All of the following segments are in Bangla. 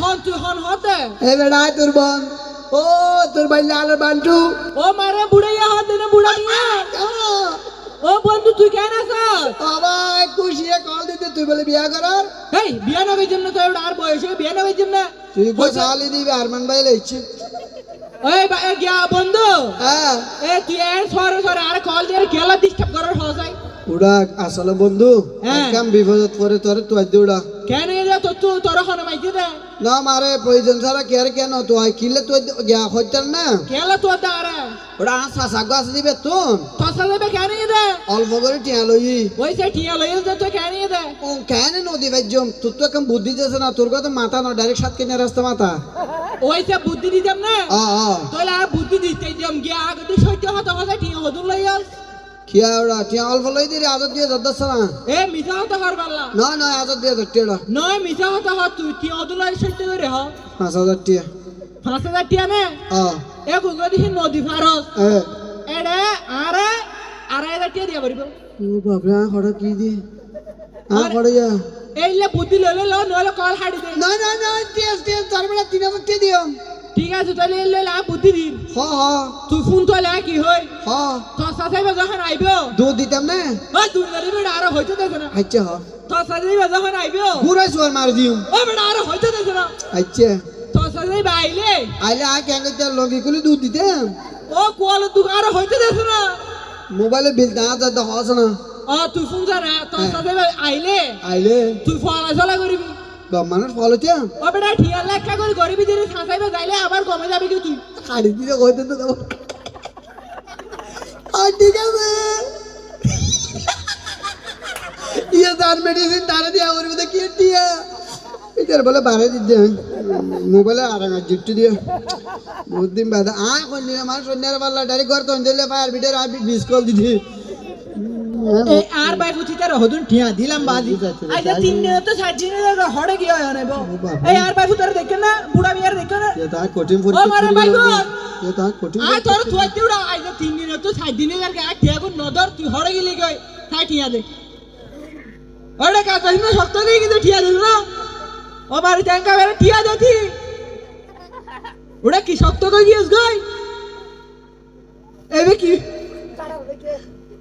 হন তুই হন হতে। এ বেড়া তোর বোন। ও তোর ভাই লালের বান্টু। ও মারে বুড়াইয়া হত দিনে বুড়া ও বন্ধু তুই কেন আছ বাবা খুশিয়ে কল দিতে তুই বলে বিয়া করার। এই বিয়া নবের জন্য তো আর বয়স হয়ে বিয়া নবের জন্য। তুই গোসালি দিবি আরমান ভাই লইছি। ওই বা- এ গিয়া বন্ধু। হ্যাঁ। এ তুই এর সরে সরে আর কল দিয়ে গেলা ডিস্টার্ব করার হওয়া যায়। উড়া আসলে বন্ধু হ্যাঁ। একদম বিপদত পরে তোর তুই দিয়ে উড়া। কেন এরা তো তুই তোর হনে মাইতে দে? না মারে প্রয়োজন ছাড়া কে আর কেন? তুই কিলে তুই গিয়া হইতার না? কেলা তো দাঁড়া ওটা শাসা গাছ দিবে তুন। তসা দেবে কেন দে? অল্প করে টিয়া লই ওই সে ঠিয়া লইয়ে দে তো কেন দে? ও কেন নদী ভাইজম তোর তো এখন বুদ্ধি যাচ্ছে না? তোর কথা মাথা না ডাইরেক্ট সাত কিনে রাস্তা মাথা। ওই সে বুদ্ধি দিতাম না? আ আ তোলা বুদ্ধি দিতে গিয়া আগে তুই সহ্য হতে ওরা টিয়া অল্প লই দিলে আদর দিয়ে যাচ্ছে না এ মিঠা হতে হর পারলা না না আদর দিয়ে যাচ্ছে ওটা নয় মিঠা হতে হর তুই ঠিয়া হদুন লই সহ্য করে হ। পাঁচ হাজার টিয়া। পাঁচ হাজার টিয়া নে? আ এ গুগো দিহি নদী ফারস এ। এডে আরে আড়াই হাজার টিয়া দিয়া পারিব ও বাবরা হড়া কি দি আ হড়িয়া এইলে বুদ্ধি লইলে লো নইলে কল হাড়ি দে। না না না টিয়া ঠিক আছে তাহলে এলে লা বুদ্ধি দিন হ হ। তুই ফোন তোলে কি হই হ। তোর সাথে যখন আইব? দুধ দিতাম না? ওই তুই গেলি বেড়া আরও হইতে দেছে না। আচ্ছা হ। তোর সাথে যখন আইব? ঘুরাই সোয়ার মার দিও। ও বেড়া আর হইতে দেছে না। আচ্ছা। তোর সাথে আইলে? আইলে আ কেন চার লঙ্গি কুলি দুধ দিতাম। ও কোয়াল তুই আর হইতে দেছে না। মোবাইলে বিল না যা হস না। ও তুই ফোন জানা তোর সাথে আইলে? আইলে। তুই ফলা চলা করবি। মানুষ ফলো তিয়া ও বেটা ঠিয়া লেখা করে গরিবি দিনে সাঁচাইবে যাইলে আবার কমে যাবে কি তুই শাড়ি দিলে কইতে তো দেবো? আর ঠিক আছে। ইয়ে তার মেডিসিন তারে দিয়া করবি তো কি টিয়া? এটার বলে বাড়াই দিতে মোবাইলে আর জিপটি দিয়ে। বহুত দিন বাদ। আ করলি আমার সন্ধ্যার পাল্লা ডাইরেক্ট ঘর তো দিলে ফায়ার বিটের আর মিস কল দিদি আর বাই ফুচি তার হদুন ঠিয়া দিলাম বাজি। আজ তিন দিন তো সাজি না হড়ে গিয়ে হয় না এই আর বাই ফুতার দেখেন না বুড়া বিয়ার দেখেন না। এটা কঠিন পরিস্থিতি ও মারা বাই এটা কঠিন আর তোর থুয়া দিউড়া আজ তিন দিন তো সাত দিন আর কে কে নদর তুই হড়ে গিলি গই তাই ঠিয়া দে। ওরে কা না শক্ত নেই কিন্তু ঠিয়া দিল না। ও বাড়ি ট্যাঙ্কা বেরে ঠিয়া দেতি। ওরা কি শক্ত কই গিয়েস গই? এবে কি?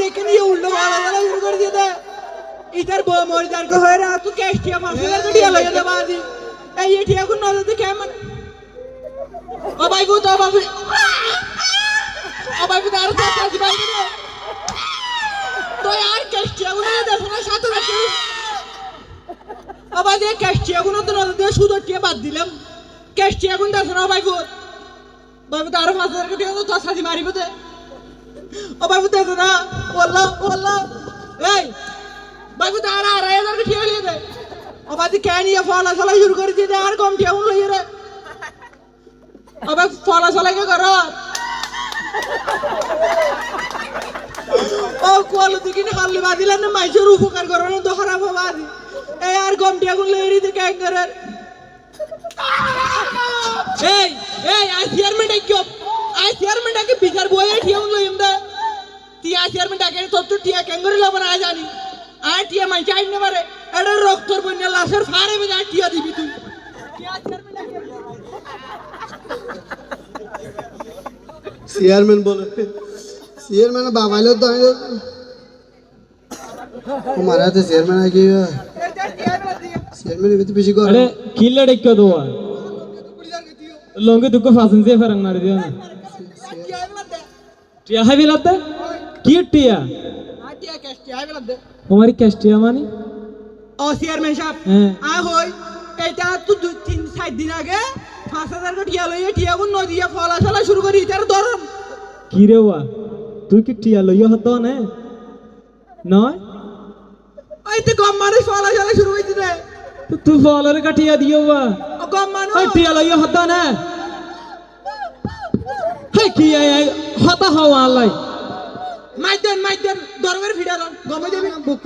দেখে নিয়ে উল্টো ফলা চলা শুরু করে দিয়ে দে। ইতার বউ মরি যার গহে রা তুই ক্যাশ টিয়া মাসের টিয়া লাগিয়ে দে বাদি এই টিয়া আগুন নজর কেমন ও ভাই গো তো বাবু ও ভাই গো আর তো কাজ ভাই গো তো यार কেষ্টিয়া গুলো দেখো না সাথে রাখি ও ভাই যে কেষ্টিয়া গুলো তো নদী দিয়ে সুদর টিয়ে বাদ দিলাম। কেষ্টিয়া গুলো দেখো না ভাই গো বাবু তো আরও পাঁচ হাজার কোটি তো সাজি মারিব দে ও বাবু দেখো না ওল্লা ওল্লা এই বাবু তো আর হাজার কোটি হলিয়ে দে। ও বাদি কেন ইয়ে ফলা ফলা শুরু করে দিয়ে দে, আর কম টিয়া গুলো লইয়ে রে। আবার ফলা চলাকে করো? ও কোয়ালো দিকে হারলে বাদিলেন না মাইসের উপকার করো না তো খারাপ হবে এই, আর গমটি এখন লেড়ি দিকে এক করে। এই এই আই চেয়ারম্যান ডাকিও আই চেয়ারম্যান ডাকে বিচার বয়ে ঠিয়া লইম দে টিয়া চেয়ারম্যান ডাকে তোর তো টিয়া ক্যাঙ্গরি লবণ আয় জানি। আয় টিয়া মাই চাই না পারে এটা রক্তর বন্যা লাশের ফারে বেজে আয় টিয়া দিবি তুই। চেয়ারম্যান বলে চেয়ারম্যান বাবাইলো তো আমি তোমার হাতে চেয়ারম্যান আগে চেয়ারম্যান এমনি বেশি করে কিল লড়াইকে দোয়া লঙ্গে দুঃখ ফাঁসেন যে ফেরাং মারি দিও না। টিয়া হাবি লাগতে কি টিয়া তোমার ক্যাশ টিয়া মানে ও চেয়ারম্যান সাহেব আ হই এটা তো দুই তিন চার দিন আগে পাঁচ হাজার টিয়া লইয়া টিয়া গুণ নদিয়া ফলা চলা শুরু করি তার ধরম কি রে ওয়া তুই কি টিয়া লইয়া হত না? নয়? ওই তো কম মানুষ চলা চলা শুরু হইতে দেয় তুই ফলের কাটিয়া দিও বা কম মানুষ। টিয়া লইয়া হতো না? হ্যাঁ কি আই হতা হওয়া লাই মাইদেন মাইদেন দরবার ফিডারন গমে দেবি বুক